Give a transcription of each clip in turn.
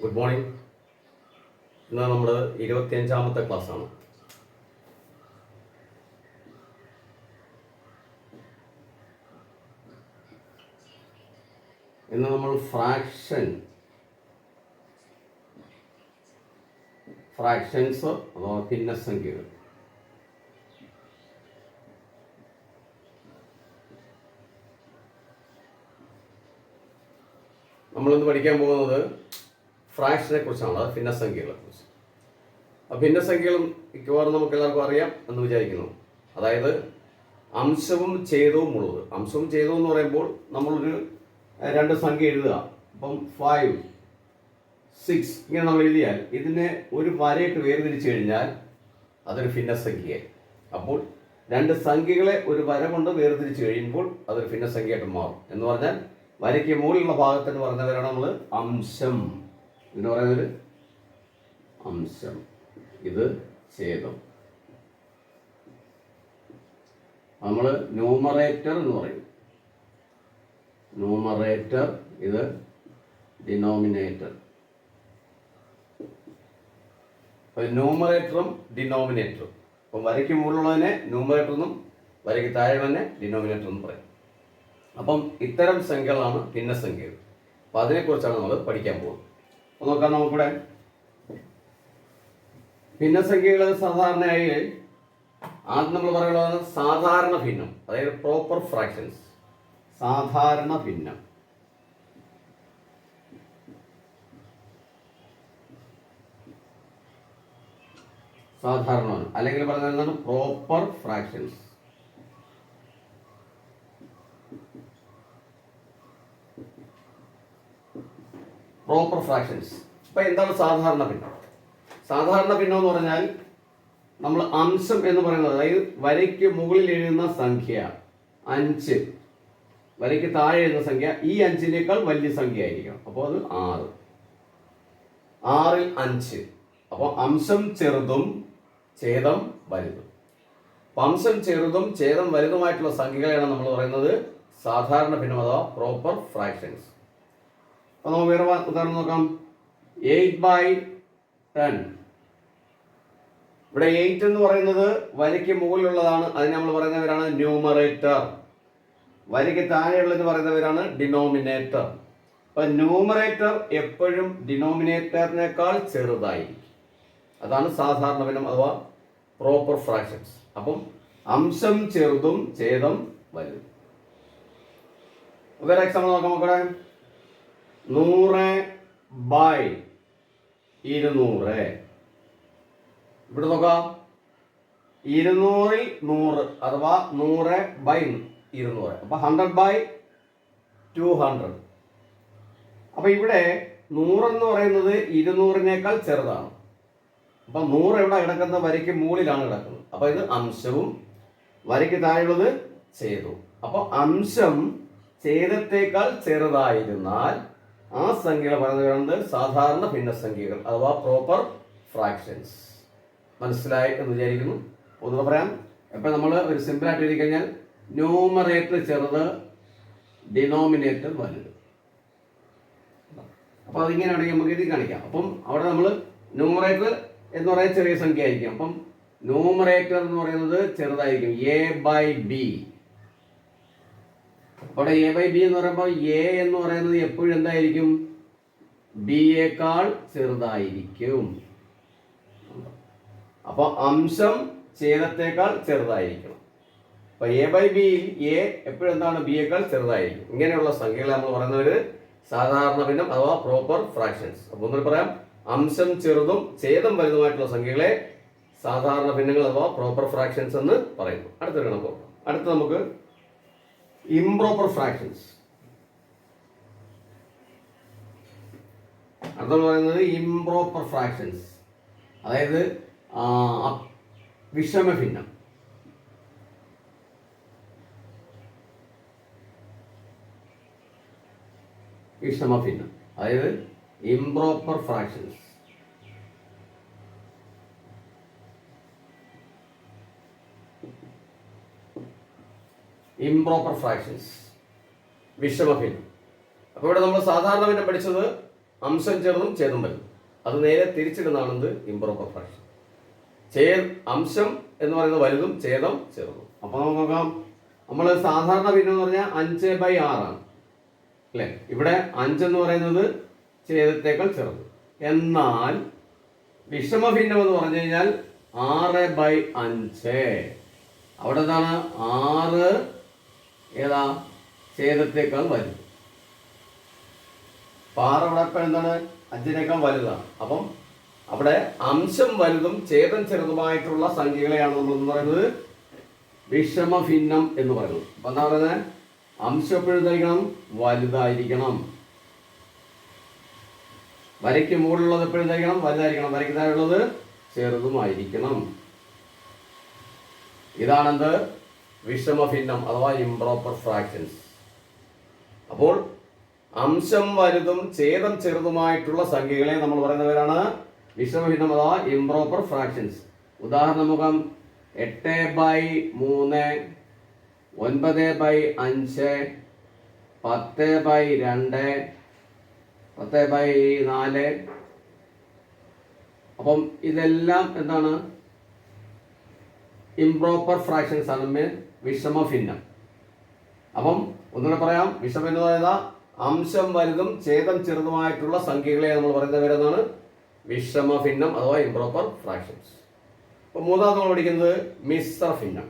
Good morning ഇന്ന് നമ്മൾ ഇരുപത്തിയഞ്ചാമത്തെ ക്ലാസ്സാണ്. ഇന്ന് നമ്മൾ ഫ്രാക്ഷൻ ഫ്രാക്ഷൻസ് അഥവാ ഭിന്നസംഖ്യകൾ നമ്മളിന്ന് പഠിക്കാൻ പോകുന്നത് ഫ്രാക്ഷനെ കുറിച്ചാണ് അത് ഭിന്നസംഖ്യകളെ കുറിച്ച് ഭിന്നസംഖ്യകളും മിക്കവാറും നമുക്ക് എല്ലാവർക്കും അറിയാം എന്ന് വിചാരിക്കുന്നു. അതായത് അംശവും ഛേദവും ഉള്ളത്. അംശവും ഛേദവും എന്ന് പറയുമ്പോൾ നമ്മളൊരു രണ്ട് സംഖ്യ എഴുതുക. അപ്പം ഫൈവ് സിക്സ് ഇങ്ങനെ നമ്മൾ എഴുതിയാൽ ഇതിനെ ഒരു വരയിട്ട് വേർതിരിച്ചു കഴിഞ്ഞാൽ അതൊരു ഭിന്നസംഖ്യയായി. അപ്പോൾ രണ്ട് സംഖ്യകളെ ഒരു വര കൊണ്ട് വേർതിരിച്ചു കഴിയുമ്പോൾ അതൊരു ഭിന്നസംഖ്യയായിട്ട് മാറും. എന്ന് പറഞ്ഞാൽ വരയ്ക്ക് മുകളിലുള്ള ഭാഗത്തിന് പറഞ്ഞവരാണ് നമ്മൾ അംശം. എന്ന് പറയുന്നത് അംശം. ഇത് ഛേദം. നമ്മൾ ന്യൂമറേറ്റർ എന്ന് പറയും. ന്യൂമറേറ്റർ ഇത് ഡിനോമിനേറ്റർ ന്യൂമറേറ്ററും ഡിനോമിനേറ്ററും അപ്പം വരയ്ക്ക് മുകളിലുള്ളതിനെ ന്യൂമറേറ്റർ എന്നും വരയ്ക്ക് താഴെയുള്ളതിനെ ഡിനോമിനേറ്റർ എന്നും പറയും. അപ്പം ഇത്തരം സംഖ്യകളാണ് ഭിന്നസംഖ്യകൾ. അപ്പം അതിനെക്കുറിച്ചാണ് നമ്മൾ പഠിക്കാൻ പോകുന്നത്. നോക്കാം നമുക്കിവിടെ ഭിന്നസംഖ്യകൾ സാധാരണയായി ആദ്യം നമ്മൾ പറയുന്നത് സാധാരണ ഭിന്നം അതായത് പ്രോപ്പർ ഫ്രാക്ഷൻസ് സാധാരണ ഭിന്നം. സാധാരണ അല്ലെങ്കിൽ എന്താണ്? പ്രോപ്പർ ഫ്രാക്ഷൻസ് പ്രോപ്പർ ഫ്രാക്ഷൻസ് ഇപ്പൊ എന്താണ് സാധാരണ ഭിന്നം? സാധാരണ ഭിന്നം എന്ന് പറഞ്ഞാൽ നമ്മൾ അംശം എന്ന് പറയുന്നത് അതായത് വരയ്ക്ക് മുകളിൽ എഴുതുന്ന സംഖ്യ അഞ്ച്. വരയ്ക്ക് താഴെ എഴുതുന്ന സംഖ്യ ഈ അഞ്ചിനേക്കാൾ വലിയ സംഖ്യ ആയിരിക്കണം. അപ്പോൾ അത് ആറ്. ആറിൽ അഞ്ച്. അപ്പോൾ അംശം ചെറുതും ഛേദം വലുതും. അപ്പം അംശം ചെറുതും ഛേദം വലുതുമായിട്ടുള്ള സംഖ്യകളെയാണ് നമ്മൾ പറയുന്നത് സാധാരണ ഭിന്നം അഥവാ പ്രോപ്പർ ഫ്രാക്ഷൻസ് അപ്പോൾ നമുക്ക് വേറെ ഉദാഹരണം നോക്കാം. എയ്റ്റ് ബൈ ടെൻ ഇവിടെ എയ്റ്റ് എന്ന് പറയുന്നത് വരയ്ക്ക് മുകളിലുള്ളതാണ്. അതിന് നമ്മൾ പറയുന്നവരാണ് ന്യൂമറേറ്റർ വരയ്ക്ക് താഴെയുള്ളതെന്ന് പറയുന്നവരാണ് ഡിനോമിനേറ്റർ അപ്പൊ ന്യൂമറേറ്റർ എപ്പോഴും ഡിനോമിനേറ്ററിനേക്കാൾ ചെറുതായിരിക്കും. അതാണ് സാധാരണ ഭിന്നം അഥവാ പ്രോപ്പർ ഫ്രാക്ഷൻസ് അപ്പം അംശം ചെറുതും ഛേദം വലുതും. വേറെ എക്സാമ്പിൾ നോക്കാം മക്കളെ. നൂറ് ബൈ ഇരുന്നൂറ്. ഇവിടെ നോക്കാം. ഇരുന്നൂറിൽ നൂറ് അഥവാ നൂറ് ബൈ ഇരുന്നൂറ്. അപ്പൊ ഹൺഡ്രഡ് ബൈ ടു ഹൺഡ്രഡ് അപ്പൊ ഇവിടെ നൂറെന്ന് പറയുന്നത് ഇരുന്നൂറിനേക്കാൾ ചെറുതാണ്. അപ്പൊ നൂറ് എവിടെ കിടക്കുന്ന വരയ്ക്ക് മുകളിലാണ് കിടക്കുന്നത്. അപ്പൊ ഇത് അംശവും വരയ്ക്ക് താഴെയുള്ളത് ചെയ്തു. അപ്പൊ അംശം ഛേദത്തേക്കാൾ ചെറുതായിരുന്നാൽ ആ സംഖ്യകൾ പറയുന്നത് സാധാരണ ഭിന്ന സംഖ്യകൾ അഥവാ പ്രോപ്പർ ഫ്രാക്ഷൻസ് മനസ്സിലായി എന്ന് വിചാരിക്കുന്നു? ഒന്ന് പറയാം. ഇപ്പം നമ്മൾ ഒരു സിമ്പിളായിട്ട് എഴുതി കഴിഞ്ഞാൽ ന്യൂമറേറ്റർ ചെറുത് ഡിനോമിനേറ്റർ വലുത്. അപ്പോൾ അതിങ്ങനെയാണെങ്കിൽ നമുക്ക് എഴുതി കാണിക്കാം. അപ്പം അവിടെ നമ്മൾ ന്യൂമറേറ്റർ എന്ന് പറയുന്നത് ചെറിയ സംഖ്യ ആയിരിക്കും അപ്പം ന്യൂമറേറ്റർ എന്ന് പറയുന്നത് ചെറുതായിരിക്കും. എ ബൈ ബി അവിടെ എ ബൈ ബി എന്ന് പറയുമ്പോൾ എ എന്ന് പറയുന്നത് എപ്പോഴും എന്തായിരിക്കും? ബിയേക്കാൾ ചെറുതായിരിക്കും. അപ്പോൾ അംശം ഛേദത്തേക്കാൾ ചെറുതായിരിക്കണം. അപ്പൊ എ ബൈ ബിയിൽ എ എപ്പോഴും എന്താണ്? ബിയേക്കാൾ ചെറുതായിരിക്കും. ഇങ്ങനെയുള്ള സംഖ്യകളെ നമ്മൾ പറയുന്നവര് സാധാരണ ഭിന്നം അഥവാ പ്രോപ്പർ ഫ്രാക്ഷൻസ് അപ്പൊ ഒന്നുകൂടി പറയാം അംശം ചെറുതും ഛേദം വലുതുമായിട്ടുള്ള സംഖ്യകളെ സാധാരണ ഭിന്നങ്ങൾ അഥവാ പ്രോപ്പർ ഫ്രാക്ഷൻസ് എന്ന് പറയുന്നു. അടുത്തൊരു കണക്ക് അടുത്ത നമുക്ക് ഇംപ്രോപ്പർ ഫ്രാക്ഷൻസ് അടുത്തെന്ന് പറയുന്നത് ഇംപ്രോപ്പർ ഫ്രാക്ഷൻസ് അതായത് വിഷമ ഭിന്നം വിഷമഭിന്നം. വിഷമഭിന്നം. അതായത് ഇംപ്രോപ്പർ ഫ്രാക്ഷൻസ് ഇംപ്രോപ്പർ ഫ്രാക്ഷൻസ് വിഷമഭിന്നം. അപ്പോൾ ഇവിടെ നമ്മൾ സാധാരണ പിന്നെ പഠിച്ചത് അംശം ചെറുതും ചേർന്നും വരും. അത് നേരെ തിരിച്ചിടുന്നതാണെന്ത്? ഇംപ്രോപ്പർ ഫ്രാക്ഷൻ ചേ അംശം എന്ന് പറയുന്നത് വലുതും ഛേദം ചെറുതും. അപ്പോൾ നമുക്ക് നോക്കാം. നമ്മൾ സാധാരണ ഭിന്നം എന്ന് പറഞ്ഞാൽ അഞ്ച് ബൈ ആറാണ് അല്ലേ? ഇവിടെ അഞ്ചെന്ന് പറയുന്നത് ഛേദത്തേക്കാൾ ചെറുത്. എന്നാൽ വിഷമ ഭിന്നം എന്ന് പറഞ്ഞു കഴിഞ്ഞാൽ ആറ് ബൈ അഞ്ച്. അവിടെ എന്താണ്? ആറ് ഏതാ? ഛേദത്തേക്കാൾ വലുത്. പാറ എന്താണ്? അഞ്ചിനേക്കാൾ വലുതാണ്. അപ്പം അവിടെ അംശം വലുതും ഛേദം ചെറുതുമായിട്ടുള്ള സംഖ്യകളെയാണ് നമ്മൾ എന്ന് പറയുന്നത് വിഷമ ഭിന്നം എന്ന് പറയുന്നത്. അപ്പൊ എന്താ പറയുന്നത് അംശം എപ്പോഴും എന്തായിരിക്കണം? വലുതായിരിക്കണം. വരയ്ക്ക് മുകളിലുള്ളത് എപ്പോഴും എന്തായിരിക്കണം? വലുതായിരിക്കണം. വരയ്ക്ക് താഴെയുള്ളത് ചെറുതുമായിരിക്കണം. ഇതാണെന്ത്? വിഷമ ഭിന്നം അഥവാ ഇംപ്രോപ്പർ ഫ്രാക്ഷൻസ് അപ്പോൾ അംശം വലുതും ഛേദം ചെറുതുമായിട്ടുള്ള സംഖ്യകളെ നമ്മൾ പറയുന്നവരാണ് വിഷമഭിന്നം അഥവാ ഇംപ്രോപ്പർ ഫ്രാക്ഷൻസ് ഉദാഹരണം മുഖം എട്ട് ബൈ മൂന്ന് ഒൻപത് ബൈ അഞ്ച് പത്ത് ബൈ രണ്ട് പത്ത് ബൈ നാല്. അപ്പം ഇതെല്ലാം എന്താണ്? ഇംപ്രോപ്പർ ഫ്രാക്ഷൻസ് ആണ്. വിഷമഭിന്നം. അപ്പം ഒന്നുകൂടെ പറയാം വിഷമഭിന്നത ഏതാ അംശം വലുതും ഛേദം ചെറുതുമായിട്ടുള്ള സംഖ്യകളെ നമ്മൾ പറയുന്ന പേരെന്നാണ് വിഷമഭിന്നം അഥവാ ഇംപ്രോപ്പർ ഫ്രാക്ഷൻസ് അപ്പോൾ മൂന്നാമത് നമ്മൾ പഠിക്കുന്നത് മിശ്ര ഭിന്നം.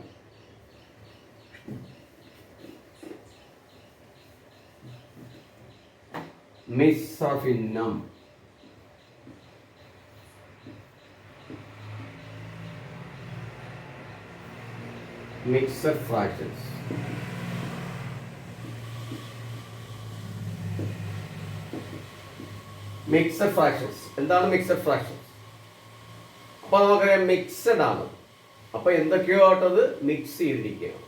മിക്സഡ് ഫ്രാക്ഷൻസ് മിക്സഡ് ഫ്രാക്ഷൻസ് എന്താണ് മിക്സഡ് ഫ്രാക്ഷൻസ് അപ്പൊ നമുക്കറിയാം മിക്സഡ് ആണ്. അപ്പൊ എന്തൊക്കെയോ ആയിട്ടത് മിക്സ് ചെയ്തിരിക്കുകയാണ്.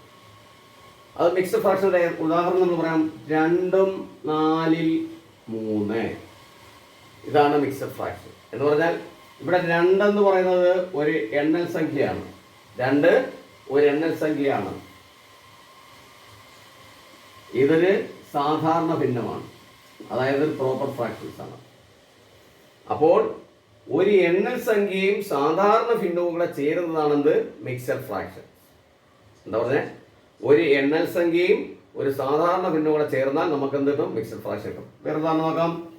അത് മിക്സഡ് ഫ്രാക്ഷന്റെ ഉദാഹരണം നമ്മൾ പറയാം രണ്ടും നാലിൽ മൂന്ന്. ഇതാണ് മിക്സഡ് ഫ്രാക്ഷൻ എന്ന് പറഞ്ഞാൽ ഇവിടെ രണ്ടെന്ന് പറയുന്നത് ഒരു എണ്ണൽ സംഖ്യയാണ്. രണ്ട് ഒരു എണ്ണൽ സംഖ്യയാണ്. ഇതൊരു സാധാരണ ഭിന്നമാണ്. അതായത് പ്രോപ്പർ ഫ്രാക്ഷൻസ് ആണ്. അപ്പോൾ ഒരു എണ്ണൽ സംഖ്യയും സാധാരണ ഭിന്നവും കൂടെ ചേരുന്നതാണെന്ത്? മിക്സഡ് ഫ്രാക്ഷൻ എന്താ പറഞ്ഞേ? ഒരു എണ്ണൽ സംഖ്യയും ഒരു സാധാരണ ഭിന്നവും കൂടെ ചേർന്നാൽ നമുക്ക് എന്ത് കിട്ടും? മിക്സഡ് ഫ്രാക്ഷൻ കിട്ടും. വേറെ ഉദാഹരണം നോക്കാം.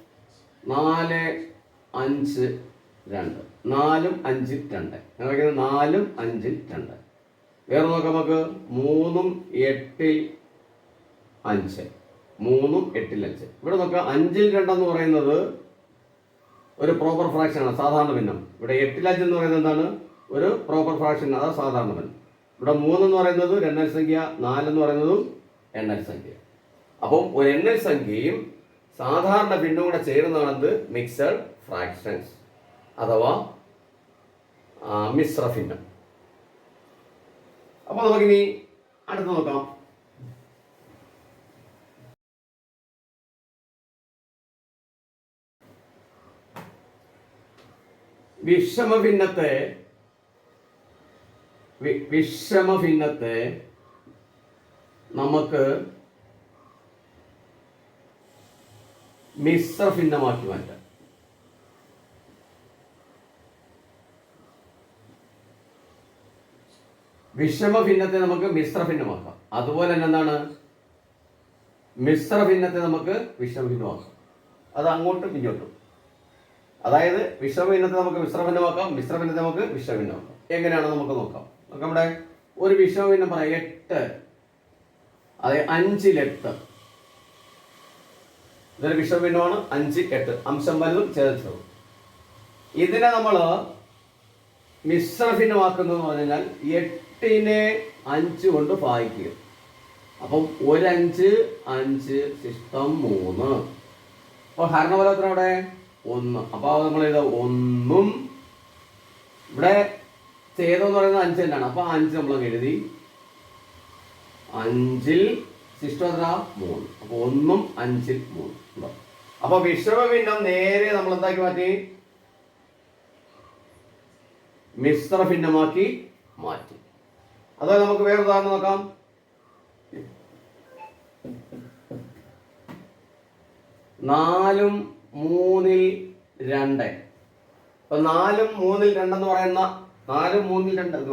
നാല് അഞ്ച് രണ്ട്. നാലും അഞ്ചും രണ്ട്. നാലും അഞ്ചും രണ്ട്. വേറെ നോക്കാം നമുക്ക്? മൂന്നും എട്ടിൽ അഞ്ച്. മൂന്നും എട്ടിൽ അഞ്ച്. ഇവിടെ നോക്കാം അഞ്ചിൽ രണ്ടെന്ന് പറയുന്നത് ഒരു പ്രോപ്പർ ഫ്രാക്ഷൻ ആണ് സാധാരണ ഭിന്നം. ഇവിടെ എട്ടിൽ അഞ്ച് എന്ന് പറയുന്നത് എന്താണ്? ഒരു പ്രോപ്പർ ഫ്രാക്ഷൻ അതാ സാധാരണ ഭിന്നം. ഇവിടെ മൂന്നെന്ന് പറയുന്നത് ഒരു എണ്ണൽ സംഖ്യ നാലെന്ന് പറയുന്നതും എണ്ണൽ സംഖ്യ. അപ്പം ഒരു എണ്ണൽ സംഖ്യയും സാധാരണ ഭിന്നം കൂടെ ചേരുന്നതാണെന്ത്? മിക്സഡ് ഫ്രാക്ഷൻസ് അഥവാ മിശ്ര ഭിന്നം. അപ്പൊ നമുക്കിനി അടുത്ത് നോക്കാം. വിഷമഭിന്നത്തെ വിഷമഭിന്നത്തെ നമുക്ക് മിശ്രഭിന്നമാക്കി മാറ്റാം. വിഷമഭിന്നത്തെ നമുക്ക് മിശ്ര ഭിന്നമാക്കാം അതുപോലെ തന്നെ എന്താണ്? മിശ്ര ഭിന്നത്തെ നമുക്ക് വിഷമ ഭിന്നമാക്കാം അത് അങ്ങോട്ടും ഇങ്ങോട്ടും. അതായത് വിഷമഭിന്നത്തെ നമുക്ക് മിശ്രഭിന്നമാക്കാം മിശ്രഭിന്നത്തെ നമുക്ക് വിഷമഭിന്നമാക്കാം എങ്ങനെയാണ് നമുക്ക് നോക്കാം? നമ്മുടെ ഒരു വിഷമഭിന്നം പറയാം. എട്ട്. അതായത് അഞ്ചിലെട്ട് ഇതൊരു വിഷമഭിന്നമാണ് അഞ്ച് എട്ട്. അംശം വലുതും ചേർച്ചതും ഇതിനെ നമ്മൾ മിശ്രഭിന്നമാക്കുന്നതെന്ന് പറഞ്ഞാൽ എട്ടിനെ അഞ്ച് കൊണ്ട് ഭാഗിക്കുക അപ്പം ഒരഞ്ച് അഞ്ച് ശിഷ്ടം മൂന്ന്. അപ്പോൾ ഹരണഫലം എത്ര അവിടെ? ഒന്ന്. അപ്പോൾ നമ്മൾ ഇത് ഒന്നും. ഇവിടെ ചെയ്തെന്ന് പറയുന്നത് അഞ്ച് തന്നെയാണ്. അപ്പോൾ അഞ്ച് നമ്മൾ എഴുതി. അഞ്ചിൽ ശിഷ്ടം എത്ര? മൂന്ന്. അപ്പോൾ ഒന്നും അഞ്ചിൽ മൂന്ന്. ഉണ്ടോ? അപ്പോൾ വിശ്രമഭിന്നം നേരെ നമ്മൾ എന്താക്കി മാറ്റി? മിശ്ര ഭിന്നമാക്കി മാറ്റി. അതായത് നമുക്ക് വേറെ ഉദാഹരണം നോക്കാം. നാലും മൂന്നിൽ രണ്ട്. അപ്പൊ നാലും മൂന്നിൽ രണ്ടെന്ന് പറയുന്ന നാലും മൂന്നിൽ രണ്ട് എന്ന്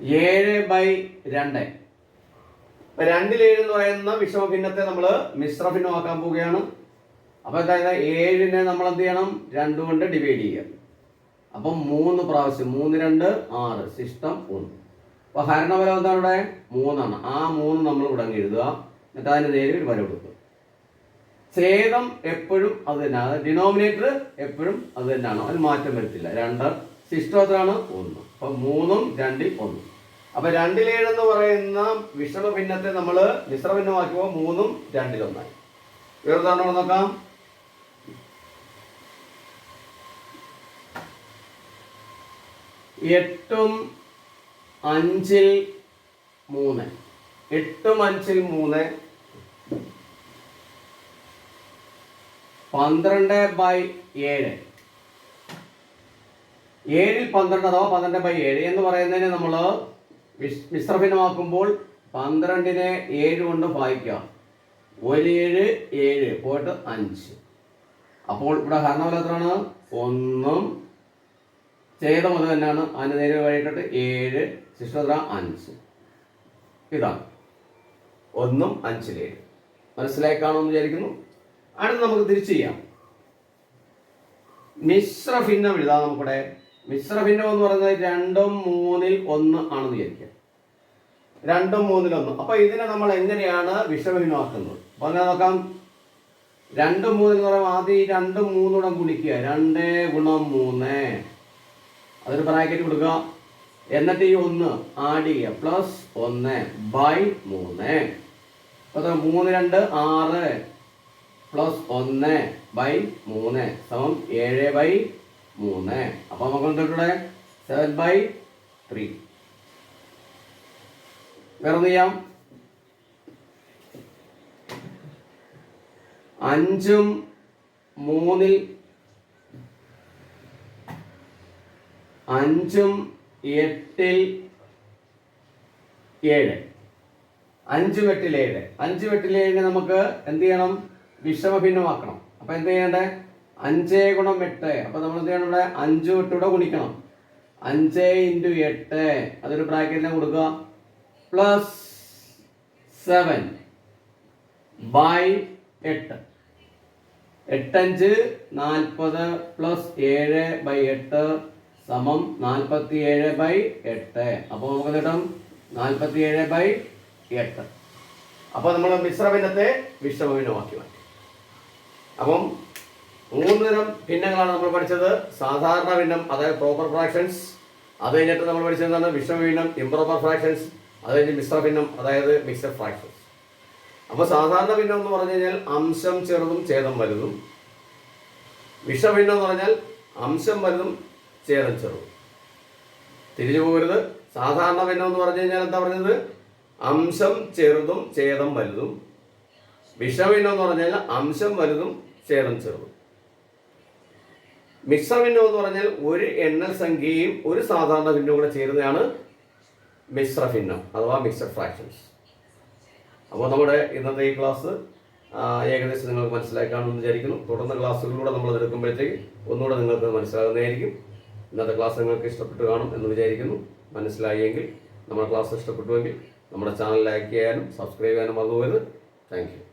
ഏഴ് ബൈ രണ്ട്. ഇപ്പൊ രണ്ടിൽ ഏഴ് എന്ന് പറയുന്ന വിഷമ ഭിന്നത്തെ നമ്മൾ മിശ്ര ഭിന്നമാക്കാൻ പോവുകയാണ്. അപ്പൊ എന്തായാലും ഏഴിനെ നമ്മൾ എന്ത് ചെയ്യണം? രണ്ടുകൊണ്ട് ഡിവൈഡ് ചെയ്യുക. അപ്പം മൂന്ന് പ്രാവശ്യം മൂന്ന് രണ്ട് ആറ് ശിഷ്ടം ഒന്ന്. അപ്പൊ ഹരണഫലം എന്താണ് ഇവിടെ മൂന്നാണ് ആ മൂന്ന് നമ്മൾ ഇവിടെ അങ്ങ് എഴുതുക. എന്നിട്ട് അതിന് നേരെ ഒരു വര കൊടുക്കുക. ഛേദം എപ്പോഴും അത് തന്നെയാണ് ഡിനോമിനേറ്റർ എപ്പോഴും അത് തന്നെയാണ്. അതിന് മാറ്റം വരുത്തില്ല. രണ്ട് ശിഷ്ടം എത്രയാണ് ഒന്ന്. അപ്പൊ മൂന്നും രണ്ടിൽ ഒന്ന്. അപ്പൊ രണ്ടിലേഴ് എന്ന് പറയുന്ന വിഷമ ഭിന്നത്തെ നമ്മൾ മിശ്രഭിന്നമാക്കുമ്പോൾ മൂന്നും രണ്ടിലൊന്നായി. വേറൊരു നോക്കാം. എട്ടും അഞ്ചിൽ മൂന്ന്. എട്ടും അഞ്ചിൽ മൂന്ന്. പന്ത്രണ്ട് ബൈ ഏഴ്. ഏഴിൽ പന്ത്രണ്ട് അഥവാ പന്ത്രണ്ട് ബൈ ഏഴ് എന്ന് പറയുന്നതിന് നമ്മൾ മിശ്രഭിന്നമാക്കുമ്പോൾ പന്ത്രണ്ടിനെ ഏഴ് കൊണ്ട് വായിക്കാം ഒരു ഏഴ് ഏഴ് പോയിട്ട് അഞ്ച്. അപ്പോൾ ഇവിടെ ഹരണവല എത്രയാണ്? ഒന്നും ഛേദം അത് തന്നെയാണ്. അതിന് നേരെ വഴിയിട്ടിട്ട് ഏഴ് ശിഷ്ടത്ര അഞ്ച്. ഇതാണ് ഒന്നും അഞ്ചിലേഴ് മനസ്സിലായി കാണുമെന്ന് വിചാരിക്കുന്നു. അടുത്ത് നമുക്ക് തിരിച്ചു ചെയ്യാം. മിശ്രഭിന്നം എഴുതാം നമുക്കിവിടെ. മിശ്രഭിന്നം എന്ന് പറയുന്നത് രണ്ടും മൂന്നിൽ ഒന്ന് ആണെന്ന് വിചാരിക്കാം. രണ്ടും മൂന്നിൽ ഒന്ന്. അപ്പൊ ഇതിനെ നമ്മൾ എങ്ങനെയാണ് വിഷമഭിന്നമാക്കുന്നത് അപ്പൊ അങ്ങനെ നോക്കാം. രണ്ടും മൂന്നിൽ എന്ന് പറയുമ്പോൾ ആദ്യം ഈ രണ്ടും മൂന്നൂടെ ഗുണിക്കുക. രണ്ട് ഗുണം മൂന്ന്. അതൊരു ബ്രാക്കറ്റ് കൊടുക്കുക. എന്നിട്ട് ഈ ഒന്ന് ആഡ് ചെയ്യുക. പ്ലസ് ഒന്ന് ബൈ മൂന്ന്. അപ്പോൾ? മൂന്ന് രണ്ട് ആറ്. പ്ലസ് ഒന്ന് ബൈ മൂന്ന് സമം ഏഴ് ബൈ മൂന്ന്. അപ്പൊ നമുക്ക് എന്തൊക്കെ സെവൻ ബൈ ത്രീ വേറെ ചെയ്യാം? അഞ്ചും മൂന്നിൽ അഞ്ചും എട്ടിൽ ഏഴ്. അഞ്ചും എട്ടിൽ ഏഴ്. അഞ്ചും എട്ടിൽ ഏഴിന് നമുക്ക് എന്ത് ചെയ്യണം? വിഷമ ഭിന്നമാക്കണം അപ്പൊ എന്ത് ചെയ്യണ്ടേ? അഞ്ച് ഗുണം എട്ട്. അപ്പൊ നമ്മൾ എന്ത് ചെയ്യണം ഇവിടെ? അഞ്ചും എട്ടൂടെ ഗുണിക്കണം. അഞ്ച് ഇന്റു എട്ട്. അതൊരു ബ്രാക്കറ്റിനെ കൊടുക്കുക. പ്ലസ് സെവൻ ബൈ എട്ട്. എട്ടഞ്ച് നാൽപ്പത് പ്ലസ് ഏഴ് ബൈ എട്ട്. സമം നാൽപ്പത്തി ഏഴ് ബൈ എട്ട്. അപ്പോൾ നമുക്ക് കിട്ടും? നാൽപ്പത്തി ഏഴ് ബൈ എട്ട്. അപ്പോൾ നമ്മൾ മിശ്രഭിന്നത്തെ മിശ്രഭിന്നമാക്കി മാറ്റി. അപ്പം മൂന്ന് തരം ഭിന്നങ്ങളാണ് നമ്മൾ പഠിച്ചത്. സാധാരണ ഭിന്നം അതായത് പ്രോപ്പർ ഫ്രാക്ഷൻസ് അത് കഴിഞ്ഞിട്ട് നമ്മൾ പഠിച്ചതാണ് വിശ്വഭിന്നം ഇംപ്രോപ്പർ ഫ്രാക്ഷൻസ് അത് കഴിഞ്ഞ് മിശ്രഭിന്നം അതായത് മിക്സഡ് ഫ്രാക്ഷൻസ് അപ്പോൾ സാധാരണ ഭിന്നം എന്ന് പറഞ്ഞു കഴിഞ്ഞാൽ അംശം ചെറുതും ഛേദം വലുതും. വിഷഭിന്നം എന്ന് പറഞ്ഞാൽ അംശം വലുതും ഛേദം ചെറുതും തിരിഞ്ഞു പോകരുത്. സാധാരണ ഭിന്നം എന്ന് പറഞ്ഞു കഴിഞ്ഞാൽ എന്താ പറഞ്ഞത്? അംശം ചെറുതും ഛേദം വലുതും. വിഷഭിന്നം എന്ന് പറഞ്ഞാൽ അംശം വലുതും ഛേദം ചെറുതും. മിശ്രഭിന്നം എന്ന് പറഞ്ഞാൽ ഒരു എണ്ണൽ സംഖ്യയും ഒരു സാധാരണ ഭിന്നവും കൂടെ ചേരുന്നതാണ് മിശ്രഭിന്നം അഥവാ മിക്സഡ് ഫ്രാക്ഷൻസ് അപ്പോൾ നമ്മുടെ ഇന്നത്തെ ഈ ക്ലാസ് ഏകദേശം നിങ്ങൾക്ക് മനസ്സിലാക്കാമെന്ന് വിചാരിക്കുന്നു. തുടർന്ന് ക്ലാസ്സുകളിലൂടെ നമ്മൾ എടുക്കുമ്പോഴത്തേക്ക് ഒന്നുകൂടെ നിങ്ങൾക്ക് മനസ്സിലാകുന്നതായിരിക്കും. ഇന്നത്തെ ക്ലാസ് നിങ്ങൾക്ക് ഇഷ്ടപ്പെട്ടു കാണും എന്ന് വിചാരിക്കുന്നു. മനസ്സിലായെങ്കിൽ നമ്മുടെ ക്ലാസ് ഇഷ്ടപ്പെട്ടുവെങ്കിൽ നമ്മുടെ ചാനൽ ലൈക്ക് ചെയ്യാനും സബ്സ്ക്രൈബ് ചെയ്യാനും മറന്നുപോയത് താങ്ക് യു